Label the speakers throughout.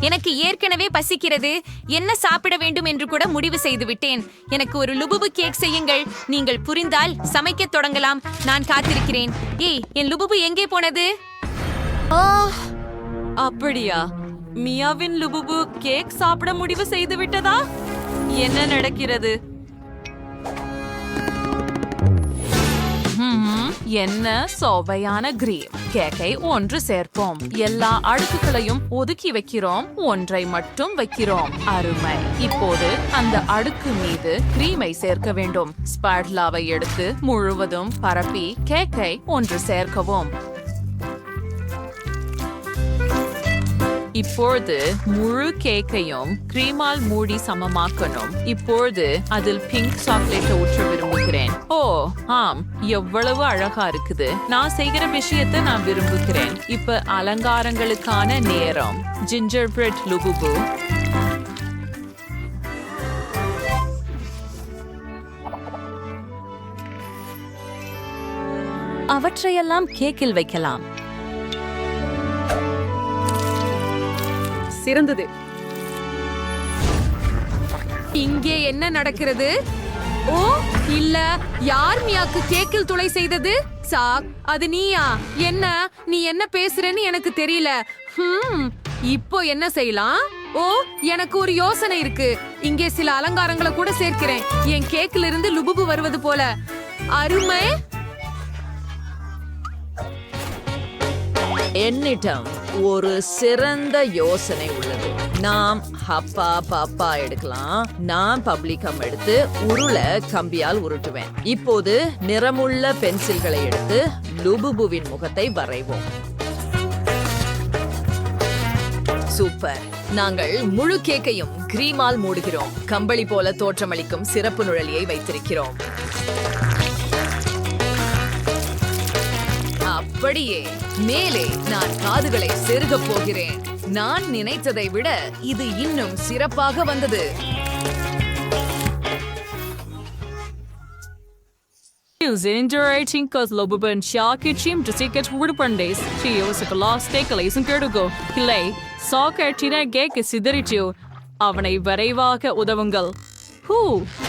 Speaker 1: எனக்கு ஏற்கனவே பசிக்கிறது. என்ன சாப்பிட வேண்டும் என்று கூட முடிவு செய்து விட்டேன். எனக்கு ஒரு லுபுபு கேக் செய்யுங்கள். நீங்கள் புரிந்தால் சமைக்கத் தொடங்கலாம். நான் காத்திருக்கிறேன். ஏய் என் லுபுபு எங்கே போனது?
Speaker 2: அப்படியா? மியாவின் லுபுபு கேக் சாப்பிட முடிவு செய்து விட்டதா? என்ன நடக்கிறது? என்ன சோவையான கிரீம்? கேக்கை ஒன்று சேர்ப்போம். எல்லா அடுக்குகளையும் ஒதுக்கி வைக்கிறோம். ஒன்றை மட்டும் வைக்கிறோம். அருமை. இப்போது அந்த அடுக்கு மீது கிரீமை சேர்க்க வேண்டும். ஸ்பாட்லாவை எடுத்து முழுவதும் பரப்பி கேக்கை ஒன்று சேர்க்கவும். இப்போது முழு கேக்கையும் கிரீமால் மூடி சமமாக்கணும். இப்போது அதில் பிங்க் சாக்லேட் ஊற்ற விரும்புகிறேன். ஓ ஆம் எவ்வளவு அழகா இருக்குது. நான் செய்கிற விஷயத்தை நான் விரும்புகிறேன். இப்ப அலங்காரங்களுக்கான நேரம். ஜிஞ்சர் பிரெட் லுபுபு அவற்றையெல்லாம் கேக்கில் வைக்கலாம்.
Speaker 3: சிறந்தது.
Speaker 1: இங்கே என்ன நடக்கிறது? ஓ இல்ல யார் மியாக்கு கேக்கில் துளை செய்தது? சாக் அது நீயா? என்ன நீ என்ன பேசுறேன்னு எனக்கு தெரியல. ஹம், இப்போ என்ன செய்யலாம்? ஓ எனக்கு ஒரு யோசனை இருக்கு. இங்கே சில அலங்காரங்களை கூட சேர்க்கிறேன். என் கேக்கில் இருந்து லுபுபு வருவது போல. அருமை.
Speaker 2: என்னிடம் ஒரு சிறந்த யோசனை உள்ளது. நாம் ஹப்பா பாப்பா எடுக்கலாம். நான் பப்ளிகம் எடுத்து உருளை கம்பியால் உருட்டுவேன். இப்போது நிறமுள்ள பென்சில்களை எடுத்து லுபுபுவின் முகத்தை வரைவோம். சூப்பர். நாங்கள் முழு கேக்கையும் கிரீமால் மூடுகிறோம். கம்பளி போல தோற்றமளிக்கும் சிறப்பு நுழலியை வைத்திருக்கிறோம். அப்படியே மேலே நான் காதுகளை செருகப் போகிறேன் நான் நினைத்ததை விட இது இன்னும் சிறப்பாக வந்தது
Speaker 4: Using cause lobuban shaki chim to seek it wood days. She use a lost take a lace and go. Hilay, soccer tina gek சிதறிச்சு அவனை விரைவாக உதவுங்கள் ஹூ
Speaker 2: ஆ,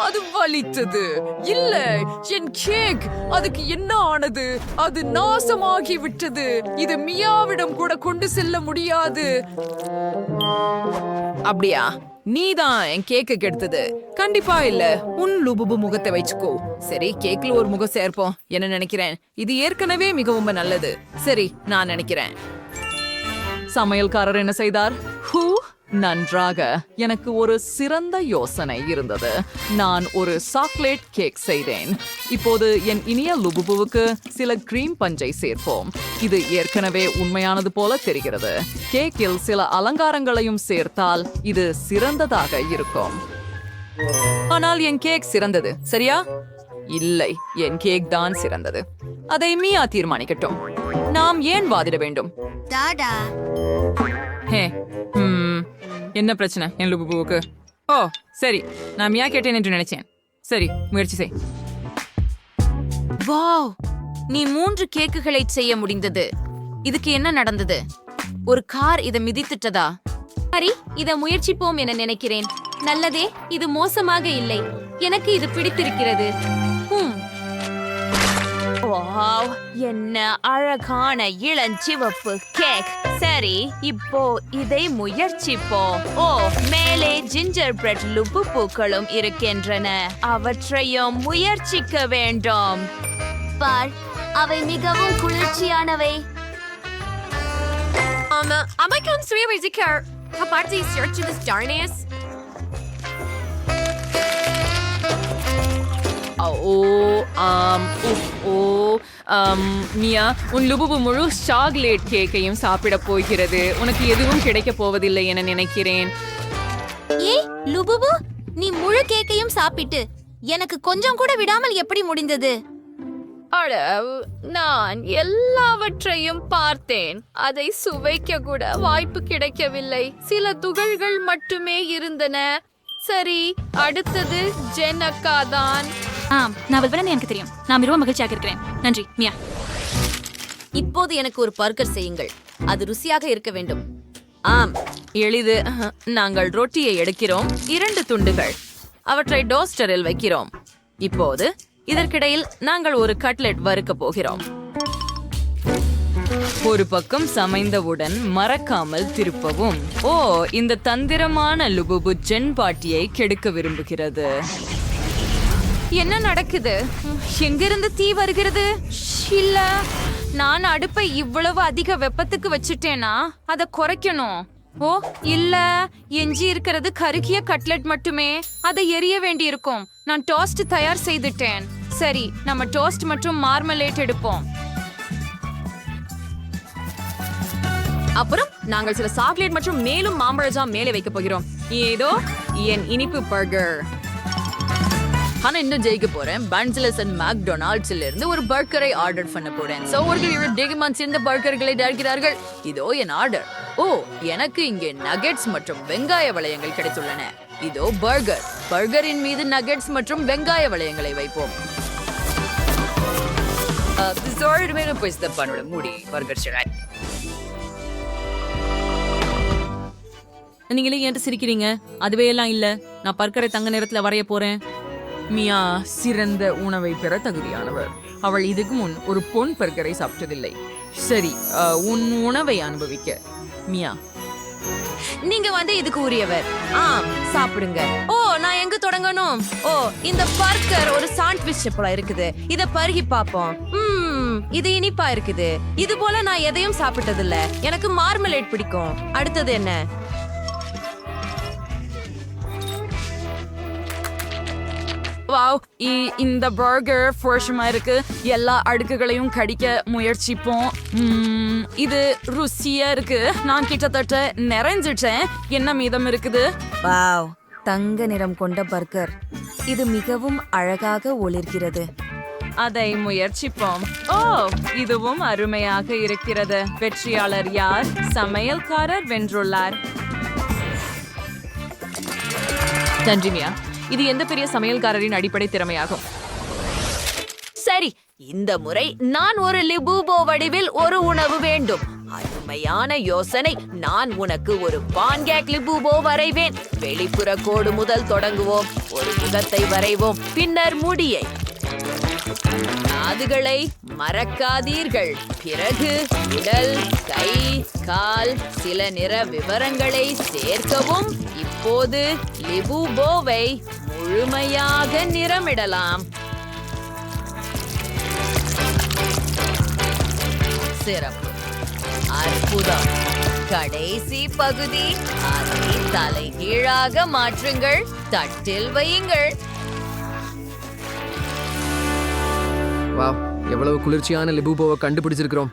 Speaker 2: அது வலித்தது. இல்ல என் கேக் அதுக்கு என்ன ஆனது? அது நாசமாகி விட்டது. இது மியாவிடம் கூட கொண்டு செல்ல முடியாது. அப்படியா? நீதான் என் கேக்கு கெடுத்தது. கண்டிப்பா இல்ல. உன் லுபுபு முகத்தை வச்சுக்கோ. சரி கேக்ல ஒரு முகம் சேர்ப்போம். என்ன நினைக்கிறேன்? இது ஏற்கனவே மிகவும் நல்லது. சரி நான் நினைக்கிறேன். சமையல்காரர் என்ன செய்தார்? ஹூ நன்றாக எனக்கு ஒரு சிறந்த யோசனை இருந்தது. நான் ஒரு சாக்லேட் கேக் செய்தேன். இப்போது என் இனிய லுபுபுவுக்கு சில கிரீம் பஞ்சை சேர்ப்போம். இது ஏற்கனவே உண்மையானது போல தெரிகிறது. கேக்கில் சில அலங்காரங்களையும் சேர்த்தால் இது சிறந்ததாக இருக்கும். ஆனால் என் கேக் சிறந்தது சரியா? இல்லை என் கேக் தான் சிறந்தது. அதை மியா தீர்மானிக்கட்டும். நாம் ஏன் வாதிட வேண்டும்?
Speaker 4: என்ன பிரச்சனை? என் லுபுபுவுக்கு ஓ சரி. நான் மியா கேட்டேன் என்று நினைச்சேன். சரி முயற்சி செய்.
Speaker 1: வாவ்! நீ மூன்று கேக்குகளை செய்ய முடிந்தது. இதுக்கு என்ன நடந்தது? ஒரு கார் இதை மிதித்துட்டதா? சரி இதை முயற்சிப்போம் என நினைக்கிறேன். நல்லதே இது மோசமாக இல்லை. எனக்கு இது பிடித்திருக்கிறது. வாவ் என்ன அழகான இளஞ்சிவப்பு கேக் சரி இப்போ இதை முயற்சிப்போம். ஓ மேலே ஜிஞ்சர் பிரெட் லுப்பு பூக்களும் இருக்கின்றன. அவற்றையும் முயற்சிக்க வேண்டும்.
Speaker 5: பார் அவை மிகவும் குளிர்ச்சியானவை.
Speaker 1: Um, am I? Kapag di search this darkness?
Speaker 4: ஓ ஆம் உஃப், ஓ ஆம், மியா உன் லுபுபு முழு சாக்லேட் கேக்கையும் சாப்பிட போகிறது. உனக்கு எதுவும் கிடைக்க போவதில்லை என நினைக்கிறேன்.
Speaker 5: ஏய் லுபுபு நீ முழு கேக்கையும் சாப்பிட்டு எனக்கு கொஞ்சம் கூட விடாமல் எப்படி முடிந்தது?
Speaker 1: அட நான் எல்லாவற்றையும் பார்த்தேன். அதை சுவைக்க கூட வாய்ப்பு கிடைக்கவில்லை. சில துகள்கள் மட்டுமே இருந்தன. சரி அடுத்தது ஜென் அக்கா தான்
Speaker 6: ஆம் நான் விவரம் எனக்கு தெரியும். நான் மிகவும் மகிழ்ச்சியாக இருக்கிறேன். நன்றி மியா.
Speaker 7: இப்போது எனக்கு ஒரு பர்கர் செய்யுங்கள். அது ருசியாக இருக்க வேண்டும்.
Speaker 2: ஆம். எளிது. நாங்கள் ரொட்டியை எடுக்கிறோம். இரண்டு துண்டுகள். அவற்றை டோஸ்டரில் வைக்கிறோம். இப்போது இதற்கிடையில் நாங்கள் ஒரு கட்லெட் வறுக்க போகிறோம். ஒரு பக்கம் சமைந்தவுடன் மறக்காமல் திருப்பவும். ஓ இந்த தந்திரமான லுபுபு ஜென் பாட்டியை கெடுக்க விரும்புகிறது.
Speaker 8: என்ன நடக்குது? எங்கிருந்து தீ வருகிறது? இல்ல நான் அடுப்பை இவ்வளவு அதிக வெப்பத்துக்கு வச்சுட்டேனா? அதை குறைக்கணும். ஓ இல்ல எஞ்சி இருக்கிறது கருகிய கட்லெட் மட்டுமே. அதை எரிய வேண்டியிருக்கும். நான் டோஸ்ட் தயார் செய்துட்டேன். சரி நம்ம டோஸ்ட் மற்றும் மார்மலேட் எடுப்போம்.
Speaker 2: அப்புறம் நாங்கள் சில சாக்லேட் மற்றும் மேலும் மாம்பழ ஜாம் மேலே வைக்க போகிறோம். ஏதோ என் இனிப்பு பர்கர். ஆனா இன்னும் ஜெயிக்க போறேன். பன்ஸ்லஸ் அண்ட் மேக்டொனால்ட்ஸ்ல இருந்து ஒரு பர்கரை ஆர்டர் பண்ண போறேன். சோ அவர்கள் டெகிமான் சேர்ந்த பர்கர்களை தயாரிக்கிறார்கள். இதோ என் ஆர்டர். ஓ எனக்கு இங்கே நகெட்ஸ் மற்றும் வெங்காய வளையங்கள் கிடைத்துள்ளன. இதோ பர்கர். பர்கரின் மீது நகெட்ஸ் மற்றும் வெங்காய வளையங்களை வைப்போம். பிசோடு போய் பர்கர் ஷராய்
Speaker 9: நீங்களே ஏன்ட்டு சிரிக்கிறீங்க? அதுவே எல்லாம் இல்ல. நான் பர்க்கரை தங்க நேரத்துல வரைய போறேன்.
Speaker 10: மியா சிறந்த உணவை பெற தகுதியானவர். அவள் இதுக்கு முன் ஒரு பொன் பர்கரை சாப்பிட்டதில்லை. சரி உன் உணவை அனுபவிக்க. மியா.
Speaker 2: நீங்க வந்து இதுக்கு உரியவர். ஆம் சாப்பிடுங்க. ஓ நான் எங்க தொடங்கணும்? ஓ இந்த பர்கர் ஒரு சாண்ட்விச் போல இருக்குது. இத பருகி பாப்போம். இது இனிப்பா இருக்குது. இது போல நான் எதையும் சாப்பிட்டது இல்ல எனக்கு மார்மலேட் பிடிக்கும். அடுத்தது என்ன?
Speaker 10: வாவ் இ- இந்த பர்கர் ஃபோர்ஷமா இருக்கு எல்லா அடுக்குகளையும் கடிக்க முயற்சிப்போம் இது ருசியா இருக்கு நான் கிட்டத்தட்ட நிறைஞ்சிட்டேன் என்ன மீதம் இருக்குது
Speaker 2: வாவ் தங்க நிறம் கொண்ட பர்கர் இது மிகவும் அழகாக ஒளிர்கிறது
Speaker 10: அதை முயற்சிப்போம் ஓ இதுவும் அருமையாக இருக்கிறது வெற்றியாளர் யார் சமையல்காரர் வென்றுள்ளார் நன்றிமியா இது எந்த பெரிய சமையல்காரரின் அடிப்படை திறமையாகும்?
Speaker 2: சரி இந்த முறை நான் ஒரு லிபூபோ வடிவில் ஒரு உணவு வேண்டும். அருமையான யோசனை. நான் உனக்கு ஒரு பான்கேக் லிபூபோ வரைவேன். வெளிப்புற கோடு முதல் தொடங்குவோம். ஒரு முகத்தை வரைவோம். பின்னர் முடியை. காதுகளை மறக்காதீர்கள். பிறகு உடல் கை கால் சில நிற விவரங்களை சேர்க்கவும். இப்போது லிபுபோவை முழுமையாக நிறமிடலாம். சிறப்பு. அற்புதம். கடைசி பகுதி. அதை தலைகீழாக மாற்றுங்கள். தட்டில் வையுங்கள்.
Speaker 6: வா எவ்வளவு குளிர்ச்சியான லிபூபோவை கண்டுபிடிச்சிருக்கிறோம்.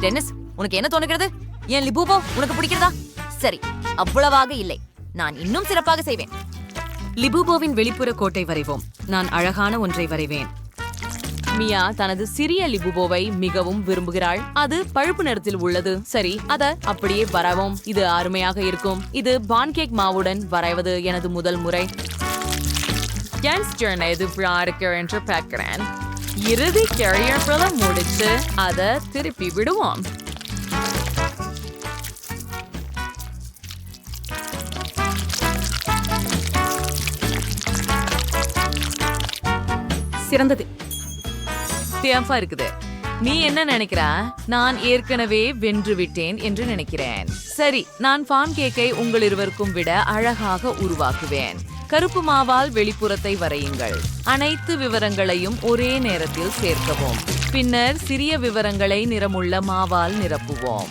Speaker 2: டென்னிஸ் உனக்கு என்ன தோணுகிறது? என் லிபூபோ உனக்கு பிடிக்கிறதா? சரி அவ்வளவாக இல்லை. நான் இன்னும் சிறப்பாக செய்வேன்.
Speaker 11: லிபுபோவின் வெளிப்புற கோட்டை வரைவோம். நான் அழகான ஒன்றை வரைவேன்.
Speaker 10: மியா தனது சிறிய லிபுபோவை மிகவும் விரும்புகிறாள். அது பழுப்பு நிறத்தில் உள்ளது. சரி அத அப்படியே வரைவோம். இது அருமையாக இருக்கும். இது பான்கேக் மாவுடன் வரைவது எனது முதல் முறை. என்று பார்க்கிறேன். இறுதி கேரியர் முடிச்சு அதை திருப்பி விடுவோம்.
Speaker 11: சிறந்தது.
Speaker 10: தேம்பா இருக்குது. நீ என்ன நினைக்கிற? நான் ஏற்கனவே வென்று விட்டேன் என்று நினைக்கிறேன். சரி நான் ஃபார்ம் கேக்கை உங்கள் இருவருக்கும் விட அழகாக உருவாக்குவேன். கருப்பு மாவால் வெளிப்புறத்தை வரையுங்கள். அனைத்து விவரங்களையும் ஒரே நேரத்தில் சேர்க்கவும். பின்னர் சிறிய விவரங்களை நிறமுள்ள மாவால் நிரப்புவோம்.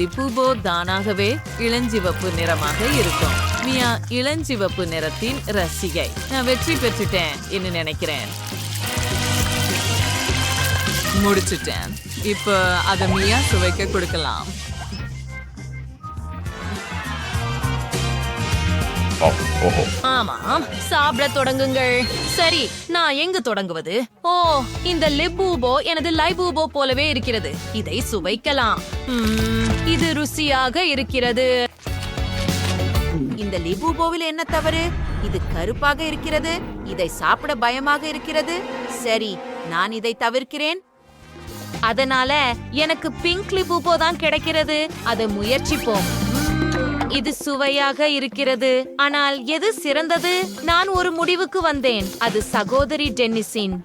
Speaker 10: லிப்புபோ தானாகவே இளஞ்சிவப்பு நிறமாக இருக்கும். மியா இளஞ்சிவப்பு நிறத்தின் ரசிகை. நான் வெற்றி பெற்றுட்டேன் என்று நினைக்கிறேன். முடிச்சுட்டேன். இப்போ அதை மியா சுவைக்க கொடுக்கலாம்.
Speaker 2: ஆமாம் சாப்பிட தொடங்குங்கள். சரி நான் எங்கு தொடங்குவது? ஓ இந்த லிபூபோ எனது லைபூபோ போலவே இருக்கிறது. இதை சுவைக்கலாம். இது ருசியாக இருக்கிறது. இந்த லிபூபோவில் என்ன தவறு? இது கருப்பாக இருக்கிறது. இதை சாப்பிட பயமாக இருக்கிறது. சரி நான் இதை தவிர்க்கிறேன். அதனால எனக்கு பிங்க் லிபூபோ தான் கிடைக்கிறது. அதை முயற்சிப்போம். இது சுவையாக இருக்கிறது. ஆனால் எது சிறந்தது? நான் ஒரு முடிவுக்கு வந்தேன். அது சகோதரி டென்னிஸின்.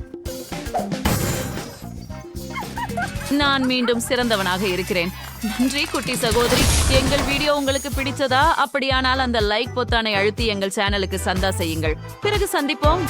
Speaker 12: நான் மீண்டும் சிறந்தவனாக இருக்கிறேன். நன்றி குட்டி சகோதரி. எங்கள் வீடியோ உங்களுக்கு பிடிச்சதா அப்படியானால் அந்த லைக் பொத்தானை அழுத்தி எங்கள் சேனலுக்கு சந்தா செய்யுங்கள். பிறகு சந்திப்போம்.